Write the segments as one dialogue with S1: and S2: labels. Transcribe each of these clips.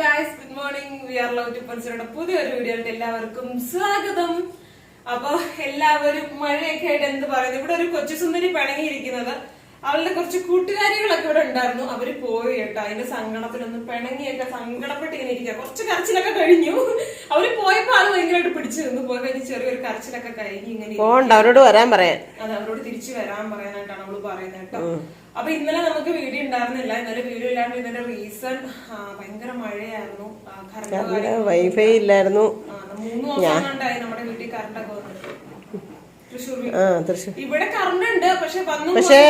S1: Guys good morning we are love to പൻസറുടെ പുതിയൊരു വീഡിയോയിലേക്ക് എല്ലാവർക്കും സ്വാഗതം. അപ്പൊ എല്ലാവരും മഴയൊക്കെ ആയിട്ട് എന്ത് പറയുന്നു? ഇവിടെ ഒരു കൊച്ചു സുന്ദരി പിണങ്ങിയിരിക്കുന്നത്. അവളുടെ കുറച്ച് കൂട്ടുകാരികളൊക്കെ ഇവിടെ ഉണ്ടായിരുന്നു. അവർ പോയി കേട്ടോ. അതിന്റെ സങ്കടത്തിലൊന്ന് പിണങ്ങിയൊക്കെ സങ്കടപ്പെട്ട് ഇങ്ങനെ ഇരിക്കുക കുറച്ച് കരച്ചിലൊക്കെ കഴിഞ്ഞു. അവർ പോയപ്പോ ആൾ ഭയങ്കരമായിട്ട് പിടിച്ചു നിന്ന് പോയി. കഴിഞ്ഞ് ചെറിയൊരു കരച്ചിലൊക്കെ കഴിഞ്ഞ് ഇങ്ങനെ
S2: അവരോട് വരാൻ പറയാൻ.
S1: അത് അവരോട് തിരിച്ചു വരാൻ പറയാനായിട്ടാണ് അവൾ പറയുന്നത് കേട്ടോ. അപ്പൊ ഇന്നലെ നമുക്ക് വീഡിയോ ഉണ്ടായിരുന്നില്ല. ഇന്നലെ വീഡിയോ ഇല്ലാണ്ട് ഇതിന്റെ റീസൺ ഭയങ്കര മഴയായിരുന്നു. കറണ്ട്
S2: വൈഫൈ ഇല്ലായിരുന്നു.
S1: ആ, മൂന്ന് ദിവസം ഉണ്ടായി നമ്മുടെ വീട്ടിൽ കറണ്ടൊക്കെ വന്നിട്ട്. തൃശ്ശൂർ വീ-
S2: ആ തൃശ്ശൂർ.
S1: ഇവിടെ കറണ്ട് ഉണ്ട് പക്ഷെ
S2: പക്ഷേ.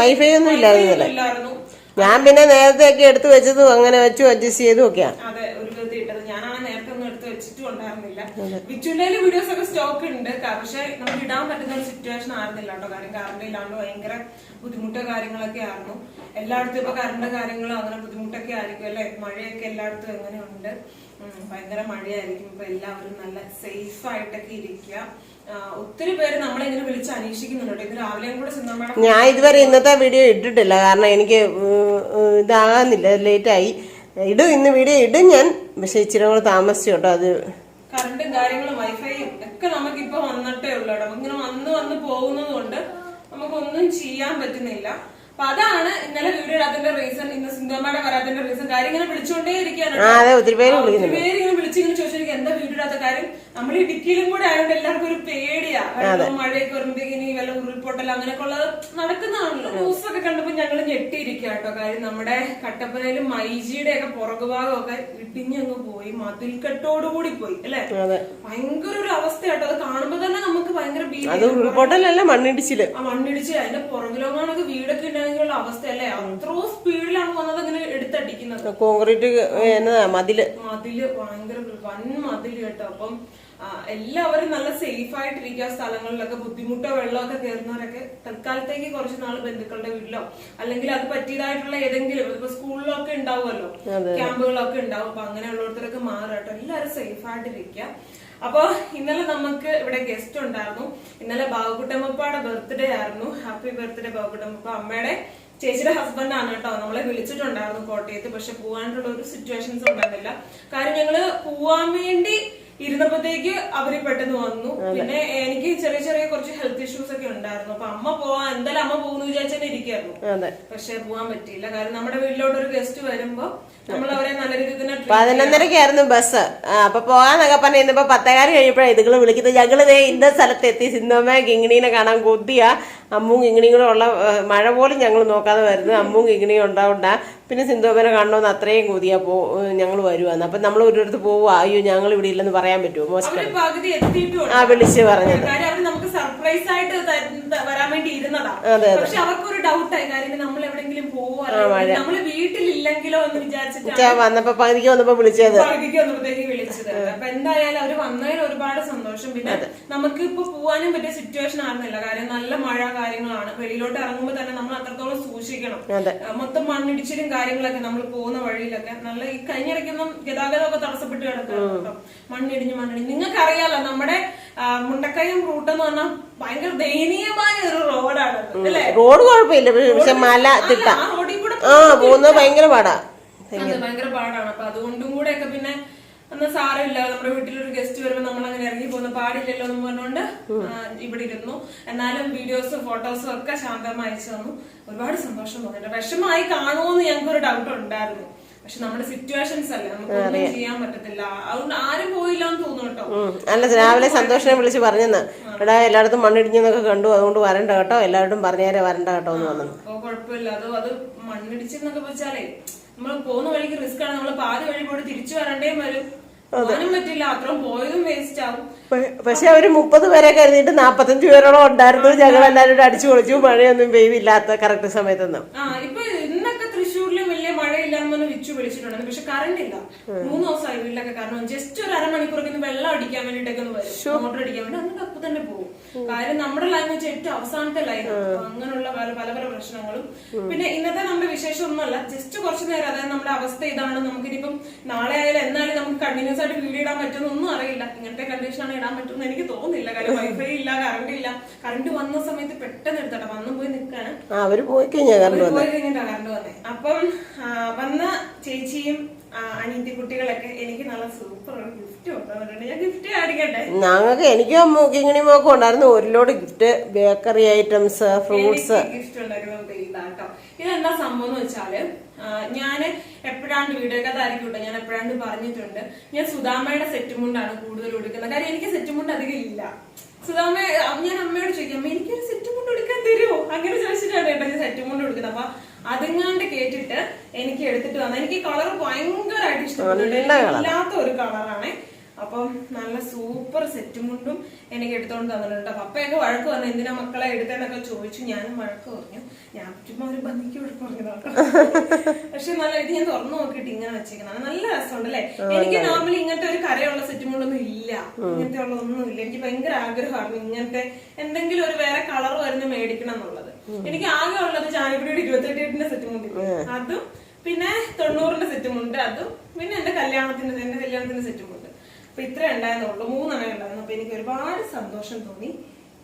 S2: വൈഫൈ ഒന്നും ഇല്ലായിരുന്നു
S1: ഒന്നും ഇല്ലായിരുന്നു.
S2: ഞാൻ പിന്നെ നേരത്തെ ഒക്കെ എടുത്തു വെച്ചതും അങ്ങനെ വെച്ചു അഡ്ജസ്റ്റ് ചെയ്തും ഒക്കെയാ.
S1: അതെ ഒരു വിധത്തിൽ ഇട്ടത് ഞാനാണ് നേരത്തെ ഒന്നും എടുത്ത് വെച്ചിട്ടും ഉണ്ടായിരുന്നില്ല. വിച്ചുലയിൽ വീഡിയോസ് ഒക്കെ സ്റ്റോക്ക് ഉണ്ട്. പക്ഷെ നമുക്ക് ഇടാൻ പറ്റുന്ന ഒരു സിറ്റുവേഷൻ ആയിരുന്നില്ല കേട്ടോ. കാര്യം കറണ്ട് ഇല്ലാണ്ട് ഭയങ്കര ബുദ്ധിമുട്ടോ കാര്യങ്ങളൊക്കെ ആയിരുന്നു. എല്ലായിടത്തും ഇപ്പൊ കറണ്ട് കാര്യങ്ങളും അങ്ങനെ ബുദ്ധിമുട്ടൊക്കെ ആയിരിക്കും അല്ലെ? മഴയൊക്കെ എല്ലായിടത്തും എങ്ങനെയുണ്ട്? ഭയങ്കര മഴയായിരിക്കും. ഇപ്പൊ എല്ലാവരും നല്ല സേഫ് ആയിട്ടൊക്കെ ഇരിക്കുക. ഒത്തിരി പേര് നമ്മളിങ്ങനെ വിളിച്ച് അന്വേഷിക്കുന്നുണ്ട്. ഇത് രാവിലെയും കൂടെ സിനിമയുടെ
S2: ഞാൻ ഇതുവരെ ഇന്നത്തെ വീഡിയോ ഇട്ടിട്ടില്ല. കാരണം എനിക്ക് ഇതാകുന്നില്ല ലേറ്റ് ആയി. ലേറ്റായി ഇടും ഇന്ന് വീഡിയോ ഇടും ഞാൻ. പക്ഷെ ഇച്ചിരി കൂടെ താമസിച്ചു കേട്ടോ അത്
S1: കറണ്ടും കാര്യങ്ങളും വൈഫൈയും ഒക്കെ നമുക്ക് ഇപ്പൊ വന്നിട്ടേ ഉള്ളൂ ഇങ്ങനെ വന്ന് വന്ന് പോകുന്നത് കൊണ്ട് നമുക്കൊന്നും ചെയ്യാൻ പറ്റുന്നില്ല. അപ്പൊ അതാണ് ഇന്നലെ വീഡിയോ ഇടാത്തതിന്റെ റീസൺ ഇന്ന് സിന്ധമ്മയുടെ വരാത്തതിന്റെ റീസൺ കാര്യം ഇങ്ങനെ വിളിച്ചുകൊണ്ടേ ഇരിക്കുകയാണ്
S2: ആ അതെ ഒത്തിരി പേര്
S1: ഇങ്ങനെ വിളിച്ചിങ്ങനെ ചോദിച്ചിരിക്കും എന്താ ഇടാത്ത കാര്യം നമ്മൾ ഇടുക്കിയിലും കൂടെ ആയതുകൊണ്ട് എല്ലാവർക്കും ഒരു പേടിയാ. കാരണം മഴയൊക്കെ വരുമ്പോഴേക്കും ഇനി വല്ല ഉരുൾപൊട്ടൽ അങ്ങനെയൊക്കെ ഉള്ളത് നടക്കുന്നതാണല്ലോ. ന്യൂസ് ഒക്കെ കണ്ടപ്പോ ഞങ്ങൾ ഞെട്ടിയിരിക്കുക കേട്ടോ. കാര്യം നമ്മുടെ കട്ടപ്പനയിലും മൈജിയുടെ ഒക്കെ പുറകുഭാഗമൊക്കെ ഇടിഞ്ഞങ്ങ് പോയി മതിൽക്കെട്ടോടുകൂടി പോയി അല്ലെ? ഭയങ്കര ഒരു അവസ്ഥ കേട്ടോ. അത് കാണുമ്പോ തന്നെ നമുക്ക് ഭയങ്കര
S2: അത് ഉരുൾപൊട്ടലല്ല മണ്ണിടിച്ചിൽ.
S1: ആ മണ്ണിടിച്ച് അതിന്റെ പുറകിലോങ്ങാണൊക്കെ വീടൊക്കെ ഉണ്ടാകുന്ന അവസ്ഥ അല്ലേ അത്രോ സ്പീഡിലാണ് വന്നത് ഇങ്ങനെ എടുത്തടിക്കുന്നത്.
S2: കോൺക്രീറ്റ് മതിൽ.
S1: മതിൽ ഭയങ്കര വൻ മതിൽ കേട്ടോ. അപ്പം എല്ലാവരും നല്ല സേഫ് ആയിട്ടിരിക്കുക സ്ഥലങ്ങളിലൊക്കെ ബുദ്ധിമുട്ടോ വെള്ളമൊക്കെ കയറുന്നവരൊക്കെ തൽക്കാലത്തേക്ക് കുറച്ച് നാൾ ബന്ധുക്കളുടെ വീട്ടിലോ അല്ലെങ്കിൽ അത് പറ്റിയതായിട്ടുള്ള ഏതെങ്കിലും ഇപ്പൊ സ്കൂളിലൊക്കെ ഉണ്ടാവുമല്ലോ. ക്യാമ്പുകളൊക്കെ ഉണ്ടാവും. അപ്പൊ അങ്ങനെയുള്ളവർക്കൊക്കെ മാറാട്ടോ. എല്ലാവരും സേഫ് ആയിട്ടിരിക്കുക അപ്പൊ ഇന്നലെ നമുക്ക് ഇവിടെ ഗസ്റ്റ് ഉണ്ടായിരുന്നു. ഇന്നലെ ബാബുക്കുട്ടമ്മപ്പാടെ ബർത്ത്ഡേ ആയിരുന്നു. ഹാപ്പി ബർത്ത്ഡേ ബാബുക്കുട്ടമ്മപ്പ അമ്മയുടെ ചേച്ചിയുടെ ഹസ്ബൻഡ് ആണ് കേട്ടോ. നമ്മളെ വിളിച്ചിട്ടുണ്ടായിരുന്നു കോട്ടയത്ത്. പക്ഷെ പോകാനുള്ള ഒരു സിറ്റുവേഷൻസ് ഉണ്ടായിരുന്നില്ല. കാര്യം ഞങ്ങൾ പോവാൻ വേണ്ടി ഇരുന്നപ്പോഴത്തേക്ക് അവർ പെട്ടെന്ന് വന്നു. പിന്നെ എനിക്ക് ചെറിയ ചെറിയ കുറച്ച് ഹെൽത്ത് ഇഷ്യൂസ് ഒക്കെ ഉണ്ടായിരുന്നു. അപ്പൊ അമ്മ പോവാൻ എന്തായാലും അമ്മ പോകുന്നു വിചാരിച്ചെന്നെ ഇരിക്കായിരുന്നു. പക്ഷെ പോവാൻ പറ്റിയില്ല. കാരണം നമ്മുടെ വീട്ടിലോട്ട് ഒരു ഗസ്റ്റ് വരുമ്പോ നമ്മൾ അവരെ നല്ല രീതിയിൽ തന്നെ
S2: പതിനൊന്നരക്കായിരുന്നു ബസ് അപ്പൊ പോകാന്നൊക്കെ പറഞ്ഞ ഇന്നിപ്പോ പത്തേകാൽ കഴിയുമ്പോഴാണ് ഇതുങ്ങൾ വിളിക്കുന്നത് ഞങ്ങൾ ഇന്ന സ്ഥലത്ത് എത്തി. സിന്ധമ്മ കിങ്ങിണീനെ കാണാൻ കൊതിയാ. അമ്മും കിങ്ങിണിയും കൂടെ ഉള്ള മഴ പോലും ഞങ്ങൾ നോക്കാതെ വരുന്നത് അമ്മും കിങ്ങിണിയും ഉണ്ടാവണ്ട. പിന്നെ സിന്ധോമനെ കാണണമെന്ന് അത്രയും കൂതിയാ പോ ഞങ്ങൾ വരുവാന്ന്. അപ്പൊ നമ്മൾ ഒരിടത്ത് പോവുക അയ്യോ ഞങ്ങൾ ഇവിടെ ഇല്ലെന്ന് പറയാൻ പറ്റുമോ മോശം. ആ വിളിച്ച് പറഞ്ഞത്.
S1: സർപ്രൈസ് ആയിട്ട് വരാൻ വേണ്ടി പക്ഷെ അവർക്കൊരു ഡൗട്ടായി കാര്യം നമ്മൾ എവിടെങ്കിലും പോവോ നമ്മൾ വീട്ടിലില്ലെങ്കിലോ എന്ന്
S2: വിചാരിച്ചിട്ട് വന്നപ്പോ പകുതിക്ക് വന്നപ്പോ വിളിച്ചത്.
S1: പകുതിക്ക് വന്നപ്പോഴത്തേക്ക് വിളിച്ചത്. അപ്പൊ എന്തായാലും അവർ വന്നതിൽ ഒരുപാട് സന്തോഷം. പിന്നെ നമുക്ക് ഇപ്പൊ പോവാനും പറ്റിയ സിറ്റുവേഷൻ ആയിരുന്നില്ല. കാര്യം നല്ല മഴ കാര്യങ്ങളാണ്. വെളിയിലോട്ട് ഇറങ്ങുമ്പോൾ തന്നെ നമ്മൾ അത്രത്തോളം സൂക്ഷിക്കണം. മൊത്തം മണ്ണിടിച്ചിലും കാര്യങ്ങളൊക്കെ നമ്മൾ പോകുന്ന വഴിയിലൊക്കെ നല്ല ഈ കഴിഞ്ഞിടയ്ക്കൊന്നും ഗതാഗതമൊക്കെ തടസ്സപ്പെട്ട് കേട്ടോ. മണ്ണിടിഞ്ഞ് മണ്ണിടിഞ്ഞ്. നിങ്ങൾക്ക് അറിയാലോ നമ്മുടെ മുണ്ടക്കയം റൂട്ട് എന്ന് പറഞ്ഞാൽ ഭയങ്കര ദയനീയമായ ഒരു റോഡാണ് അല്ലേ?
S2: റോഡ് കുഴപ്പമില്ല. പക്ഷെ മല തിട്ട.
S1: ആ
S2: പോകുന്നത് ഭയങ്കര പാടാ.
S1: ഭയങ്കര പാടാണ്. അപ്പൊ അതുകൊണ്ടും കൂടെ ഒക്കെ പിന്നെ അന്ന് സാരമില്ല നമ്മുടെ വീട്ടിലൊരു ഗസ്റ്റ് വരുമ്പോൾ നമ്മൾ അങ്ങനെ ഇറങ്ങി പോകുന്ന പാടില്ലല്ലോ എന്ന് പറഞ്ഞുകൊണ്ട് ഇവിടെ ഇരുന്നു. എന്നാലും വീഡിയോസും ഫോട്ടോസും ഒക്കെ ശാന്തം അയച്ചു തന്നു. ഒരുപാട് സന്തോഷം തോന്നിട്ട് വിഷമായി കാണുമോന്ന് ഞങ്ങൾക്ക് ഒരു ഡൗട്ട് ഉണ്ടായിരുന്നു. പക്ഷെ നമ്മുടെ സിറ്റുവേഷൻസ് അല്ലേ നമുക്ക് ഒന്നും ചെയ്യാൻ പറ്റത്തില്ല. അതുകൊണ്ട് ആരും പോയില്ല എന്ന് തോന്നുന്നു കേട്ടോ.
S2: അല്ല രാവിലെ സന്തോഷനെ വിളിച്ച് പറഞ്ഞെന്ന്. എടാ എല്ലായിടത്തും മണ്ണിടിഞ്ഞെന്നൊക്കെ കണ്ടു. അതുകൊണ്ട് വരണ്ട കേട്ടോ. എല്ലാവരും പറഞ്ഞേരെ വരണ്ട കേട്ടോ എന്ന് പറഞ്ഞു
S1: കുഴപ്പമില്ല. അതോ അത് മണ്ണിടിച്ചെന്നൊക്കെ വെച്ചാലേ നമ്മൾ പോകുന്ന വഴിക്ക് റിസ്ക് ആണ്. നമ്മൾ പാതി വഴി പോയി തിരിച്ചു വരണ്ടേയും വരും. പോകാനും പറ്റില്ല. അത്രയും പോയതും വേസ്റ്റ് ആവും.
S2: പ- പക്ഷെ അവർ മുപ്പത് പേരെ കരുതിയിട്ട് നാപ്പത്തഞ്ച് പേരോളം ഉണ്ടായിരുന്നു. ഞങ്ങൾ എല്ലാവരും അടിച്ചു പൊളിച്ചു. മഴയൊന്നും പെയ്യില്ലാത്ത കറക്റ്റ് സമയത്തൊന്നും.
S1: ആ ഇപ്പൊ ഇന്നൊക്കെ തൃശ്ശൂരിലും വലിയ മഴയില്ലാന്ന് പറഞ്ഞ് വിച്ചു വിളിച്ചിട്ടുണ്ടായിരുന്നു പക്ഷെ കറണ്ട് ഇല്ല. മൂന്ന് ദിവസമായി വീട്ടിലൊക്കെ. കാരണം ജസ്റ്റ് ഒരു അരമണിക്കൂറൊക്കെ ഒന്ന് വെള്ളം അടിക്കാൻ വേണ്ടിട്ടൊക്കെ ഒന്ന് വരും. മോട്ടർ അടിക്കാൻ വേണ്ടി. അന്നൊക്കെ അപ്പൊ തന്നെ പോകും. കാര്യം നമ്മുടെ ലാംഗ്വേജ് ഏറ്റവും അവസാനത്തെ ലൈൻ അങ്ങനെയുള്ള പല പല പല പ്രശ്നങ്ങളും. പിന്നെ ഇന്നത്തെ നമ്മുടെ വിശേഷം ഒന്നുമല്ല ജസ്റ്റ് കുറച്ചു നേരം അതായത് നമ്മുടെ അവസ്ഥ ഇതാണ്. നമുക്കിനിപ്പം നാളെ ആയാലും എന്നാലും നമുക്ക് കണ്ടിന്യൂസ് ആയിട്ട് വീഡിയോ ഇടാൻ പറ്റുമെന്നൊന്നും അറിയില്ല. ഇങ്ങനത്തെ കണ്ടീഷനാണ് ഇടാൻ പറ്റുമെന്ന് എനിക്ക് തോന്നുന്നില്ല. കാര്യം വൈഫൈ ഇല്ല കറണ്ട് ഇല്ല. കറണ്ട് വന്ന സമയത്ത് പെട്ടെന്ന് എടുത്തട്ടെ വന്നു പോയി നിൽക്കാണ്
S2: അവർ പോയി കഴിഞ്ഞാൽ കറണ്ട്
S1: വന്നേ. അപ്പം വന്ന ചേച്ചിയും അനിയത്തി കുട്ടികളൊക്കെ എനിക്ക് നല്ല സൂപ്പർ ഗിഫ്റ്റ് കൊണ്ടുവന്നിട്ടുണ്ട് ഞാൻ ഗിഫ്റ്റ് കാണിക്കട്ടെ
S2: ഞങ്ങൾക്ക് എനിക്കും കിങ്ങിണി മോക്കും ഉണ്ടായിരുന്നു. ഒരു load gift bakery items fruits
S1: gift ഉണ്ടാക്കുന്നത് ഇതാട്ടോ ഇതെന്താ സംഭവം എന്ന് വെച്ചാൽ ഞാൻ ഞാൻ എപ്പോഴാണ്ട് വീഡിയോ കഥ ആയിരിക്കും ഞാൻ എപ്പോഴാണ് പറഞ്ഞിട്ടുണ്ട്. ഞാൻ സുധാമയുടെ സെറ്റ് മുണ്ടാണ് കൂടുതൽ ഉടുക്കുന്നത്. കാര്യം എനിക്ക് സെറ്റ് മുണ്ട് അധികം ഇല്ല. സുധാമ ഞാൻ അമ്മയോട് ചോദിക്കാം അമ്മ എനിക്കൊരു സെറ്റ് മുണ്ട് എടുക്കാൻ തരുമോ അങ്ങനെ ചോദിച്ചിട്ടാണ് കേട്ടോ ഞാൻ സെറ്റ് മുണ്ട് കൊടുക്കുന്നത് അപ്പൊ അതുങ്ങാണ്ട് കേട്ടിട്ട് എനിക്ക് എടുത്തിട്ട് വന്ന. എനിക്ക് കളർ ഭയങ്കരമായിട്ട് ഇഷ്ടപ്പെട്ടു. ഇല്ലാത്ത ഒരു കളറാണ്. അപ്പം നല്ല സൂപ്പർ സെറ്റും കൊണ്ടും എനിക്ക് എടുത്തോണ്ട് തന്നിട്ടുണ്ട് അപ്പൊ അപ്പയൊക്കെ വഴക്ക് പറഞ്ഞു എന്തിനാ മക്കളെ എടുത്തേന്നൊക്കെ ചോദിച്ചു. ഞാനും വഴക്ക് പറഞ്ഞു. ഞാൻ ചുമ്മാ ഒരു ഭംഗിക്ക് വഴക്ക് പറഞ്ഞതാണ് പക്ഷെ നല്ല ഇത് ഞാൻ തുറന്നു നോക്കിയിട്ട് ഇങ്ങനെ വെച്ചേക്കുന്നതാണ് നല്ല രസമുണ്ട് അല്ലെ എനിക്ക് നോർമലി ഇങ്ങനത്തെ ഒരു കരയുള്ള സെറ്റും കൊണ്ടൊന്നും ഇല്ല. ഇങ്ങനത്തെ ഉള്ള ഒന്നും ഇല്ല. എനിക്ക് ഭയങ്കര ആഗ്രഹമായിരുന്നു ഇങ്ങനത്തെ എന്തെങ്കിലും ഒരു വേറെ കളർ വരുന്ന മേടിക്കണം എന്നുള്ളത്. എനിക്ക് ആകെ ഉള്ളത് ചാനക്കുടിയുടെ ഇരുപത്തെട്ടിന്റെ സെറ്റും ഉണ്ട്. അതും പിന്നെ തൊണ്ണൂറിന്റെ സെറ്റും ഉണ്ട്. അതും പിന്നെ എന്റെ കല്യാണത്തിന്റെ എന്റെ കല്യാണത്തിന്റെ സെറ്റും ഉണ്ട്. അപ്പൊ ഇത്ര ഉണ്ടായിരുന്നുള്ളൂ. മൂന്നെണ്ണം ഉണ്ടായിരുന്നു. അപ്പൊ എനിക്ക് ഒരുപാട് സന്തോഷം തോന്നി.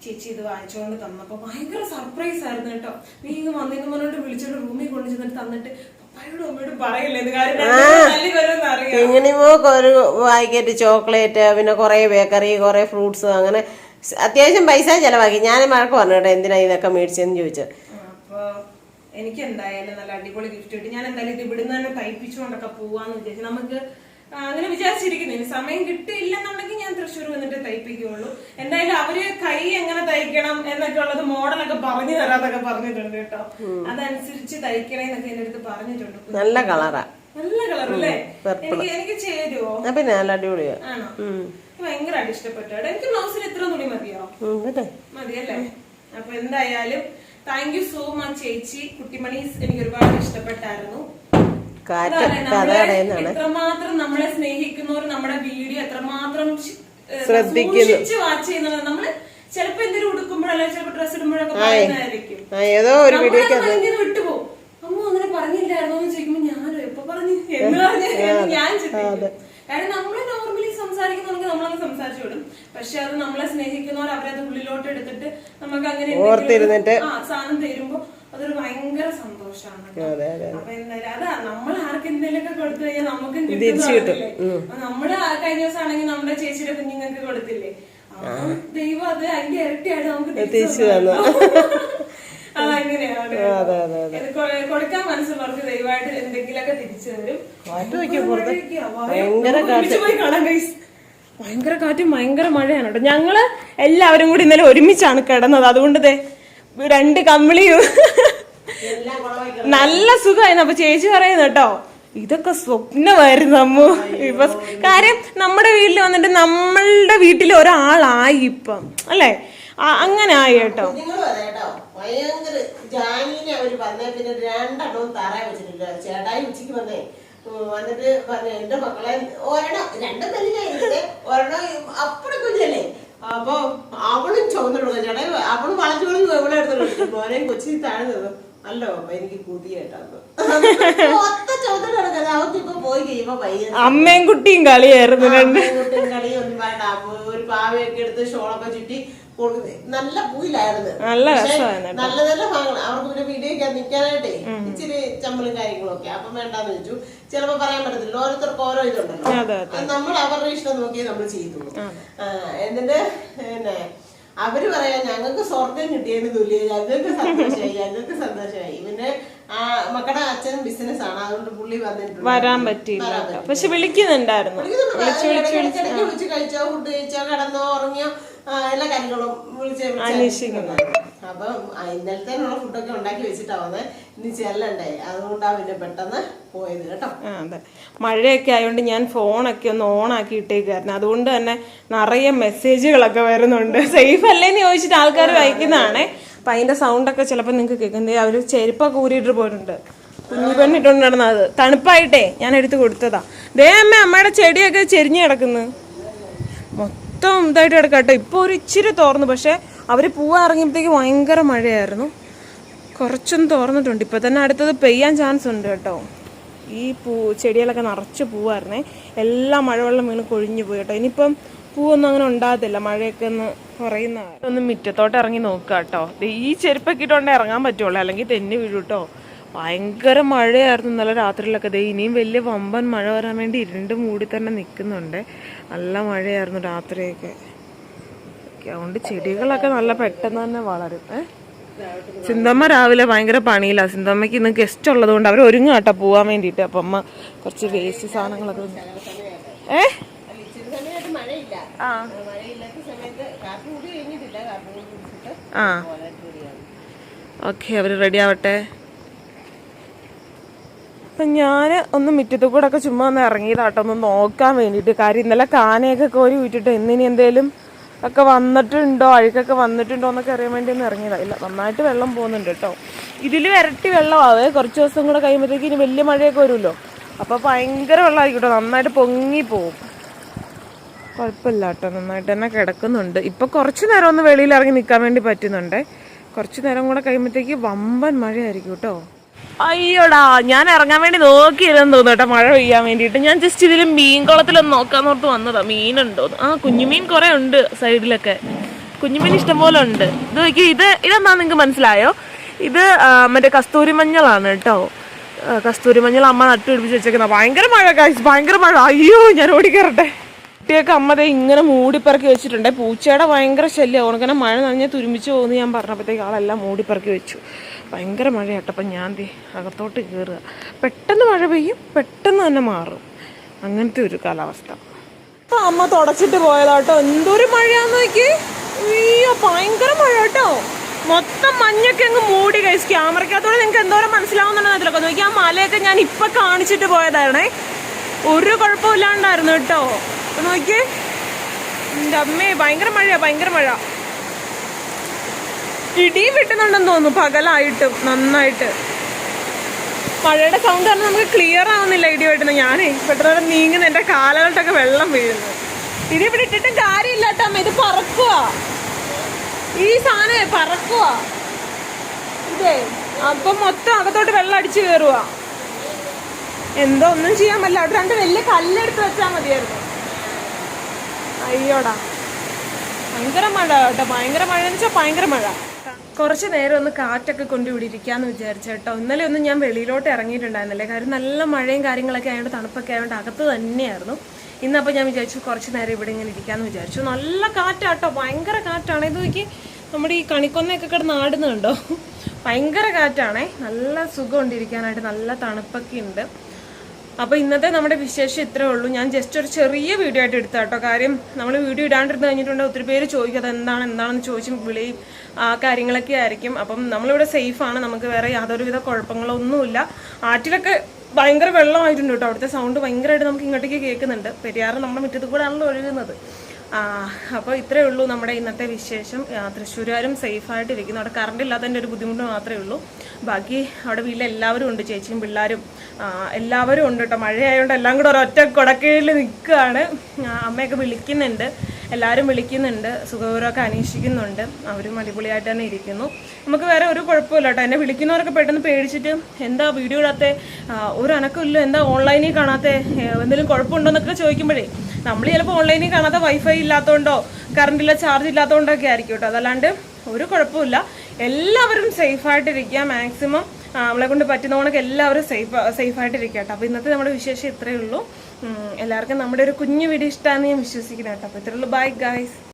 S1: ചേച്ചി ഇത് വായിച്ചുകൊണ്ട് തന്നപ്പോ ഭയങ്കര സർപ്രൈസ് ആയിരുന്നു കേട്ടോ. നീ ഇങ്ങ് വന്നിന്ന് പറഞ്ഞിട്ട് വിളിച്ചോണ്ട് റൂമിൽ കൊണ്ടു ചെന്നിട്ട് തന്നിട്ട് പപ്പായോടും അമ്മയോടും പറയില്ല? അറിയാം.
S2: മോക്ക് ഒരു വായിക്കറ്റ് ചോക്ലേറ്റ് പിന്നെ കുറെ ബേക്കറി കുറെ ഫ്രൂട്ട്സ് അങ്ങനെ അത്യാവശ്യം പൈസ ചെലവാക്കി. ഞാൻ മഴക്ക് പറഞ്ഞു കേട്ടോ എന്തിനാ ഇതൊക്കെ മേടിച്ചെന്ന് ചോദിച്ചു.
S1: അപ്പൊ എനിക്ക് എന്തായാലും നല്ല അടിപൊളി ഗിഫ്റ്റ് കിട്ടി. ഞാൻ എന്തായാലും ഇത് ഇവിടുന്ന് തന്നെ തയ്പ്പിച്ചുകൊണ്ടൊക്കെ പോവാന്ന് വിചാരിച്ചു നമുക്ക് അങ്ങനെ വിചാരിച്ചിരിക്കുന്നു. ഇനി സമയം കിട്ടിയില്ലെന്നുണ്ടെങ്കിൽ ഞാൻ തൃശ്ശൂർ വന്നിട്ട് തയ്പ്പിക്കുള്ളൂ എന്തായാലും അവർ കൈ എങ്ങനെ തയ്ക്കണം എന്നൊക്കെ ഉള്ളത് മോഡലൊക്കെ പറഞ്ഞു തരാതൊക്കെ പറഞ്ഞിട്ടുണ്ട് കേട്ടോ. അതനുസരിച്ച് തയ്ക്കണേ എന്നൊക്കെ എന്റെ അടുത്ത് പറഞ്ഞിട്ടുണ്ട്.
S2: നല്ല കളറാ.
S1: നല്ല കളർ അല്ലേ എനിക്ക് എനിക്ക് ചേരുവോ?
S2: പിന്നെ നല്ല അടിപൊളിയാ.
S1: ആണോ? ഭയങ്കരമായിട്ട് ഇഷ്ടപ്പെട്ടു എനിക്ക് ബ്ലൗസിൽ എത്ര തുണി മതിയോ? മതിയല്ലേ? അപ്പൊ എന്തായാലും താങ്ക് യു സോ മച്ച് ചേച്ചി. കുട്ടിമണീസ് എനിക്ക് ഒരുപാട് ഇഷ്ടപ്പെട്ടായിരുന്നു. എത്രമാത്രം നമ്മളെ സ്നേഹിക്കുന്നവർ നമ്മുടെ വീഡിയോ എത്രമാത്രം
S2: ശ്രദ്ധിക്കുന്നു.
S1: വാച്ച് ചെയ്യുന്നത് നമ്മൾ ചിലപ്പോ എന്തെങ്കിലും ഉടുക്കുമ്പോഴല്ലോ ചിലപ്പോ ഡ്രസ് ഇടുമ്പോഴൊക്കെ പറയുന്നതായിരിക്കും.
S2: ആ ഏതോ ഒരു
S1: വീഡിയോ വിട്ടുപോകും. അമ്മ അങ്ങനെ പറഞ്ഞില്ലായിരുന്നു എന്ന് ചോദിക്കുമ്പോ ഞാനോ എപ്പൊ പറഞ്ഞു? എന്ന് പറഞ്ഞു ഞാൻ ചിന്തിക്കും. കാരണം നമ്മൾ സംസാരിക്കുന്നുണ്ടെങ്കിൽ നമ്മളങ്ങ് സംസാരിച്ചു വിടും പക്ഷെ അത് നമ്മളെ സ്നേഹിക്കുന്നവർ അവരത് ഉള്ളിലോട്ട് എടുത്തിട്ട് നമുക്ക് അങ്ങനെ
S2: ഓർത്തിരുന്നിട്ട്
S1: ആ സാധനം തരുമ്പോ അതൊരു ഭയങ്കര സന്തോഷമാണ് അപ്പൊ എന്തായാലും അതാ നമ്മൾ ആർക്ക് എന്തെങ്കിലുമൊക്കെ കൊടുത്തു കഴിഞ്ഞാൽ നമുക്ക്
S2: കിട്ടും.
S1: നമ്മൾ കഴിഞ്ഞ ദിവസം ആണെങ്കിൽ നമ്മുടെ ചേച്ചിയുടെ കുഞ്ഞുങ്ങൾക്ക് കൊടുത്തില്ലേ? ദൈവം അത് അതിന്റെ ഇരട്ടിയായിട്ട് നമുക്ക്
S2: തിരിച്ചു തന്നു.
S1: കൊടുക്കാൻ മനസ്സുള്ളവർക്ക് ദൈവമായിട്ട് എന്തെങ്കിലുമൊക്കെ തിരിച്ചു തരും.
S2: ഭയങ്കര
S1: ഭയങ്കര കാറ്റും ഭയങ്കര മഴയാണ് കേട്ടോ. ഞങ്ങൾ എല്ലാവരും കൂടി ഇന്നലെ ഒരുമിച്ചാണ് കിടന്നത്. അതുകൊണ്ട് ദേ രണ്ട് കമ്പിളിയും നല്ല സുഖമായിരുന്നു. അപ്പൊ ചേച്ചി പറയുന്നു കേട്ടോ ഇതൊക്കെ സ്വപ്നമായിരുന്നു അമ്മു. ഇപ്പൊ കാര്യം നമ്മുടെ വീട്ടിൽ വന്നിട്ട് നമ്മളുടെ വീട്ടിൽ ഒരാളായി ഇപ്പം അല്ലേ? അങ്ങനെ ആയി കേട്ടോ.
S2: ഭയങ്കര ജാനീനെ അവർ പറഞ്ഞ പിന്നെ രണ്ടെണ്ണവും താറായി വെച്ചിട്ടില്ല. ചേട്ടായി ഉച്ചയ്ക്ക് വന്നേ. വന്നിട്ട് പറഞ്ഞു എന്റെ മക്കളെ ഒരെണ്ണം രണ്ടും തന്നെയായിരിക്കുന്നത് ഒരെണ്ണം അപ്പടെ കുഞ്ഞല്ലേ? അപ്പൊ അവളും ചുവന്നിടുക ചേട്ടാ അവൾ കളഞ്ഞു ഇവിടെ എടുത്തിട്ടുണ്ട് മോനെ കൊച്ചി താഴ്ന്നത് അല്ലോ അപ്പൊ എനിക്ക് പുതിയ കേട്ടോ ഒത്ത ചുവന്നിട്ട് കിടക്കുന്നത് പോയി കഴിയുമ്പോ പയ്യൻ
S1: അമ്മയും കുട്ടിയും കളിയായിരുന്നു. രണ്ട്
S2: കുട്ടും കളിയൊന്നും വേണ്ട അപ്പൊ ഒരു പാവയൊക്കെ എടുത്ത് ഷോളൊക്കെ ചുറ്റി. നല്ല പൂയിലായിരുന്നു
S1: നല്ല
S2: നല്ല നല്ല ഭാഗങ്ങൾ അവർക്ക് പിന്നെ വീഡിയോ നിൽക്കാനായിട്ടേ ഇച്ചിരി ചമ്മലും കാര്യങ്ങളൊക്കെ. അപ്പൊ വേണ്ടാന്ന് വെച്ചു. ചിലപ്പോ പറയാൻ പറ്റത്തില്ല. ഓരോരുത്തർക്ക് ഓരോ ഇതുണ്ടല്ലോ.
S1: അതെ,
S2: നമ്മൾ അവരുടെ ഇഷ്ടം നോക്കിയേ നമ്മൾ ചെയ്യുന്നുള്ളൂ ആ, എന്നിട്ട് പിന്നെ അവർ പറയാ ഞങ്ങൾക്ക് സ്വർഗം കിട്ടിയതിന് തുല്യ ഞങ്ങൾക്ക് സന്തോഷമായി. ഞങ്ങൾക്ക് സന്തോഷമായി. പിന്നെ ആ മക്കളുടെ അച്ഛനും ബിസിനസ് ആണ് അതുകൊണ്ട് പുള്ളി വന്നിട്ടുണ്ട്.
S1: വരാൻ പറ്റില്ല പക്ഷെ വിളിക്കുന്നുണ്ടായിരുന്നു.
S2: വിളിച്ചു കഴിച്ചോ ഫുഡ് കഴിച്ചോ കിടന്നോ ഉറങ്ങിയോ എല്ലാ കാര്യങ്ങളും വിളിച്ച് അന്വേഷിക്കുന്നു അപ്പം ഇന്നലത്തേനുള്ള ഫുഡൊക്കെ ഉണ്ടാക്കി വെച്ചിട്ടാ വന്നേ ഇനി ചെല്ലണ്ടേ? അതുകൊണ്ടാ പിന്നെ പെട്ടെന്ന് പോയത് കേട്ടോ.
S1: അതെ. മഴയൊക്കെ ആയതുകൊണ്ട് ഞാൻ ഫോണൊക്കെ ഒന്ന് ഓണാക്കി ഇട്ടേക്കായിരുന്നു അതുകൊണ്ട് തന്നെ നിറയെ മെസ്സേജുകളൊക്കെ വരുന്നുണ്ട്. സേഫ് അല്ലേന്ന് ചോദിച്ചിട്ട് ആൾക്കാർ വായിക്കുന്നതാണേ. അപ്പൊ അതിന്റെ സൗണ്ടൊക്കെ ചിലപ്പോൾ നിങ്ങൾക്ക് കേൾക്കുന്നത് അവർ ചെരുപ്പൊക്കെ ഊരിയിട്ട് പോയിട്ടുണ്ട്. കുഞ്ഞു പെണ്ണിട്ടുണ്ട് നടന്നത് തണുപ്പായിട്ടേ ഞാൻ എടുത്ത് കൊടുത്തതാ. ദേ അമ്മ അമ്മയുടെ ചെടിയൊക്കെ ചെരിഞ്ഞു കിടക്കുന്നു. മൊത്തം ഇതായിട്ട് കിടക്കാം കേട്ടോ. ഇപ്പോൾ ഒരു ഇച്ചിരി തോർന്നു. പക്ഷേ അവർ പോവാൻ ഇറങ്ങിയപ്പോഴത്തേക്ക് ഭയങ്കര മഴയായിരുന്നു. കുറച്ചൊന്നും തോർന്നിട്ടുണ്ട്. ഇപ്പോൾ തന്നെ അടുത്തത് പെയ്യാൻ ചാൻസ് ഉണ്ട് കേട്ടോ. ഈ പൂ ചെടികളൊക്കെ നിറച്ച് പൂവായിരുന്നേ. എല്ലാം മഴവെള്ളം വീണ് കൊഴിഞ്ഞു പോയി കേട്ടോ. ഇനിയിപ്പം പൂവൊന്നും അങ്ങനെ ഉണ്ടാകത്തില്ല. മഴയൊക്കെ ഒന്ന് കുറയുന്ന ഒന്ന് മുറ്റത്തോട്ട് ഇറങ്ങി നോക്കുക കേട്ടോ. ഈ ചെരുപ്പൊക്കെ ഇട്ടുകൊണ്ട് ഇറങ്ങാൻ പറ്റുള്ളൂ. അല്ലെങ്കിൽ തെന്നി വീഴും കേട്ടോ. ഭയങ്കര മഴയായിരുന്നു. നല്ല രാത്രിയിലൊക്കെ ദേ ഇനിയും വലിയ വമ്പൻ മഴ വരാൻ വേണ്ടി ഇരുണ്ട് മൂടി തന്നെ നിൽക്കുന്നുണ്ട് നല്ല മഴയായിരുന്നു രാത്രിയൊക്കെ. അതുകൊണ്ട് ചെടികളൊക്കെ നല്ല പെട്ടെന്ന് തന്നെ വളരും. ഏ? സിന്തമ്മ രാവിലെ ഭയങ്കര പണിയില്ല സിന്തമ്മയ്ക്ക് ഇന്ന് ഗസ്റ്റ് ഉള്ളതുകൊണ്ട് അവർ ഒരുങ്ങാട്ടോ പോകാൻ വേണ്ടിയിട്ട്. അപ്പം അമ്മ കുറച്ച് വേസ്റ്റ് സാധനങ്ങളൊക്കെ ഏ? ആ. ആ. ഓക്കെ അവർ റെഡി ആവട്ടെ? അപ്പം ഞാൻ ഒന്ന് മുറ്റത്തു കൂടെ ഒക്കെ ചുമ്മാ ഒന്ന് ഇറങ്ങിയതാട്ടോ. ഒന്ന് നോക്കാൻ വേണ്ടിയിട്ട്. കാര്യം ഇന്നലെ കാനയൊക്കെ കോരി വിട്ടിട്ട് ഇന്നിനി എന്തേലും ഒക്കെ വന്നിട്ടുണ്ടോ? അഴുക്കൊക്കെ വന്നിട്ടുണ്ടോ എന്നൊക്കെ അറിയാൻ വേണ്ടി ഒന്ന് ഇറങ്ങിയതായില്ല നന്നായിട്ട് വെള്ളം പോകുന്നുണ്ട് കേട്ടോ. ഇതിൽ ഇരട്ടി വെള്ളമാവേ കുറച്ച് ദിവസം കൂടെ കഴിയുമ്പോഴത്തേക്ക് ഇനി വലിയ മഴയൊക്കെ വരുമല്ലോ. അപ്പോൾ ഭയങ്കര വെള്ളമായിരിക്കും കേട്ടോ. നന്നായിട്ട് പൊങ്ങി പോവും. കുഴപ്പമില്ല കേട്ടോ. നന്നായിട്ട് തന്നെ കിടക്കുന്നുണ്ട്. ഇപ്പോൾ കുറച്ച് നേരം ഒന്ന് വെളിയിൽ ഇറങ്ങി നിൽക്കാൻ വേണ്ടി പറ്റുന്നുണ്ട്. കുറച്ച് നേരം കൂടെ കഴിയുമ്പോഴത്തേക്ക് വമ്പൻ മഴയായിരിക്കും കേട്ടോ. അയ്യോടാ ഞാൻ ഇറങ്ങാൻ വേണ്ടി നോക്കിയിരുന്ന് തോന്നുന്നു കേട്ടോ മഴ പെയ്യാൻ വേണ്ടിയിട്ട്. ഞാൻ ജസ്റ്റ് ഇതിലും മീൻ കുളത്തിലൊന്ന് നോക്കാൻ ഓർത്ത് വന്നതാ മീനുണ്ടോ ആ കുഞ്ഞുമീൻ കുറെ ഉണ്ട് സൈഡിലൊക്കെ. കുഞ്ഞുമീൻ ഇഷ്ടംപോലെ ഉണ്ട്. ഇത് നോക്കി ഇത് ഇതെന്താ നിങ്ങൾക്ക് മനസ്സിലായോ? ഇത് മറ്റേ കസ്തൂരി മഞ്ഞളാണ് കേട്ടോ. കസ്തൂരി മഞ്ഞൾ അമ്മ നട്ടുപിടിപ്പിച്ച് വെച്ചേക്കുന്ന. ഭയങ്കര മഴ കാശ് ഭയങ്കര മഴ. അയ്യോ ഞാൻ ഓടിക്കറട്ടെ കുട്ടിയൊക്കെ അമ്മ ദേ ഇങ്ങനെ മൂടിപ്പറക്കി വെച്ചിട്ടുണ്ട്. പൂച്ചയുടെ ഭയങ്കര ശല്യം. ഉണക്കനെ മഴ നനഞ്ഞ് തുരുമിച്ച് പോകുന്നു ഞാൻ പറഞ്ഞപ്പോഴത്തേക്ക് ആളെല്ലാം മൂടിപ്പറക്കി വെച്ചു. ഭയങ്കര മഴയാട്ടപ്പം ഞാൻ ദേ അകത്തോട്ട് കയറുക. പെട്ടെന്ന് മഴ പെയ്യും പെട്ടെന്ന് തന്നെ മാറും. അങ്ങനത്തെ ഒരു കാലാവസ്ഥ. അപ്പം അമ്മ തുടച്ചിട്ട് പോയതാട്ടോ. എന്തൊരു മഴയാന്ന് നോക്കി അയ്യോ ഭയങ്കര മഴ കേട്ടോ മൊത്തം മഞ്ഞൊക്കെ അങ്ങ് മൂടി കഴിച്ച് ക്യാമറയ്ക്കകത്തോടെ നിങ്ങൾക്ക് എന്തോരം മനസ്സിലാവുന്നുണ്ടെന്ന് നോക്കി ആ മലയൊക്കെ ഞാൻ ഇപ്പൊ കാണിച്ചിട്ട് പോയതായിരുന്നേ. ഒരു കുഴപ്പമില്ലാണ്ടായിരുന്നു കേട്ടോ. നോക്കിയേ. എന്റെ അമ്മേ ഭയങ്കര മഴയാ ഭയങ്കര മഴ. ഇടിയും വെട്ടുന്നുണ്ടെന്ന് തോന്നുന്നു പകലായിട്ടും നന്നായിട്ട്. മഴയുടെ സൗണ്ട് കാരണം നമുക്ക് ക്ലിയർ ആവുന്നില്ല ഇടി വെട്ടുന്നത് ഞാനേ പെട്ടെന്ന് നീങ്ങുന്ന എന്റെ കാലുകൾട്ടൊക്കെ വെള്ളം വീഴുന്നു. ഇനി ഇവിടെ ഇട്ടിട്ടും കാര്യമില്ല കേട്ടോ ഇത് പറക്കുക ഈ സാധനം പറക്കുക ഇതേ അപ്പൊ മൊത്തം അകത്തോട്ട് വെള്ളം അടിച്ചു കയറുക എന്തോ ഒന്നും ചെയ്യാൻ പറ്റില്ല. അവിടെ രണ്ട് വലിയ കല്ലെടുത്ത് വെച്ചാൽ മതിയായിരുന്നു. അയ്യോടാ. ഭയങ്കര മഴ കേട്ടോ. ഭയങ്കര മഴ എന്ന് വെച്ചാൽ ഭയങ്കര മഴ. കുറച്ച് നേരം ഒന്ന് കാറ്റൊക്കെ കൊണ്ട് ഇവിടെ ഇരിക്കാന്ന് വിചാരിച്ചു കേട്ടോ. ഇന്നലെ ഒന്നും ഞാൻ വെളിയിലോട്ട് ഇറങ്ങിയിട്ടുണ്ടായിരുന്നില്ലേ. കാര്യം നല്ല മഴയും കാര്യങ്ങളൊക്കെ ആയതുകൊണ്ട് തണുപ്പൊക്കെ ആയതുകൊണ്ട് അകത്ത് തന്നെയായിരുന്നു. ഇന്നപ്പോൾ ഞാൻ വിചാരിച്ചു കുറച്ച് നേരം ഇവിടെ ഇങ്ങനെ ഇരിക്കാന്ന് വിചാരിച്ചു. നല്ല കാറ്റാട്ടോ ഭയങ്കര കാറ്റാണ്. ഇത് നോക്കി നമ്മുടെ ഈ കണിക്കൊന്നയൊക്കെ കിടന്ന് ആടുന്നുണ്ടോ? ഭയങ്കര കാറ്റാണേ. നല്ല സുഖം കൊണ്ടിരിക്കാനായിട്ട് നല്ല തണുപ്പൊക്കെ ഉണ്ട്. അപ്പോൾ ഇന്നത്തെ നമ്മുടെ വിശേഷം ഇത്രേ ഉള്ളൂ. ഞാൻ ജസ്റ്റ് ഒരു ചെറിയ വീഡിയോ ആയിട്ട് എടുത്ത കേട്ടോ കാര്യം നമ്മൾ വീഡിയോ ഇടാണ്ടിരുന്ന് കഴിഞ്ഞിട്ടുണ്ടെങ്കിൽ ഒത്തിരി പേര് ചോദിക്കും എന്താണ് എന്താണെന്ന് ചോദിച്ചും വിളിയും ആ കാര്യങ്ങളൊക്കെ ആയിരിക്കും. അപ്പം നമ്മളിവിടെ സേഫാണ് നമുക്ക് വേറെ യാതൊരുവിധ കുഴപ്പങ്ങളോ ഒന്നുമില്ല ആറ്റിലൊക്കെ ഭയങ്കര വെള്ളമായിട്ടുണ്ട് കേട്ടോ. അവിടുത്തെ സൗണ്ട് ഭയങ്കരമായിട്ട് നമുക്ക് ഇങ്ങോട്ടേക്ക് കേൾക്കുന്നുണ്ട്. പെരിയാറ് നമ്മുടെ മുറ്റത്ത് കൂടെ ആണല്ലോ ഒഴുകുന്നത്. അപ്പോൾ ഇത്രയേ ഉള്ളൂ നമ്മുടെ ഇന്നത്തെ വിശേഷം. തൃശ്ശൂരുകാരും സേഫായിട്ട് ഇരിക്കുന്നു അവിടെ കറണ്ട് ഇല്ലാത്തതിന്റെ ഒരു ബുദ്ധിമുട്ട് മാത്രമേ ഉള്ളൂ. ബാക്കി അവിടെ വീട്ടിൽ എല്ലാവരും ഉണ്ട് ചേച്ചിയും പിള്ളേരും. എല്ലാവരും ഉണ്ട് കേട്ടോ. മഴയായതുകൊണ്ട് എല്ലാം കൂടെ ഒരൊറ്റ കൊടക്കീഴിൽ നിൽക്കുകയാണ്. അമ്മയൊക്കെ വിളിക്കുന്നുണ്ട്. എല്ലാവരും വിളിക്കുന്നുണ്ട്. സുഖപൂർവമൊക്കെ അന്വേഷിക്കുന്നുണ്ട്. അവരും അടിപൊളിയായിട്ട് തന്നെ ഇരിക്കുന്നു. നമുക്ക് വേറെ ഒരു കുഴപ്പമില്ല കേട്ടോ. എന്നെ വിളിക്കുന്നവരൊക്കെ പെട്ടെന്ന് പേടിച്ചിട്ട് എന്താ വീഡിയോ ഇടാത്ത? ഒരു അനക്കമില്ല എന്താ ഓൺലൈനിൽ കാണാത്ത? എന്തെങ്കിലും കുഴപ്പമുണ്ടോ? എന്നൊക്കെ ചോദിക്കുമ്പോഴേ നമ്മൾ ചിലപ്പോൾ ഓൺലൈനിൽ കാണാതെ വൈഫൈ ഇല്ലാത്തതുകൊണ്ടോ കറണ്ടില്ല ചാർജ് ഇല്ലാത്തതുകൊണ്ടൊക്കെ ആയിരിക്കും കേട്ടോ അതല്ലാണ്ട് ഒരു കുഴപ്പമില്ല എല്ലാവരും സേഫായിട്ടിരിക്കുക മാക്സിമം നമ്മളെ കൊണ്ട് പറ്റുന്ന കണക്ക് എല്ലാവരും സേഫ് സേഫായിട്ടിരിക്കുക കേട്ടോ അപ്പോൾ ഇന്നത്തെ നമ്മുടെ വിശേഷം ഇത്രയേ ഉള്ളൂ. എല്ലാവർക്കും നമ്മുടെ ഒരു കുഞ്ഞു വീഡിയോ ഇഷ്ടമാണെന്ന് ഞാൻ വിശ്വസിക്കുന്നു കേട്ടോ അപ്പോൾ ഇത്രയേ ഉള്ളൂ. Bye guys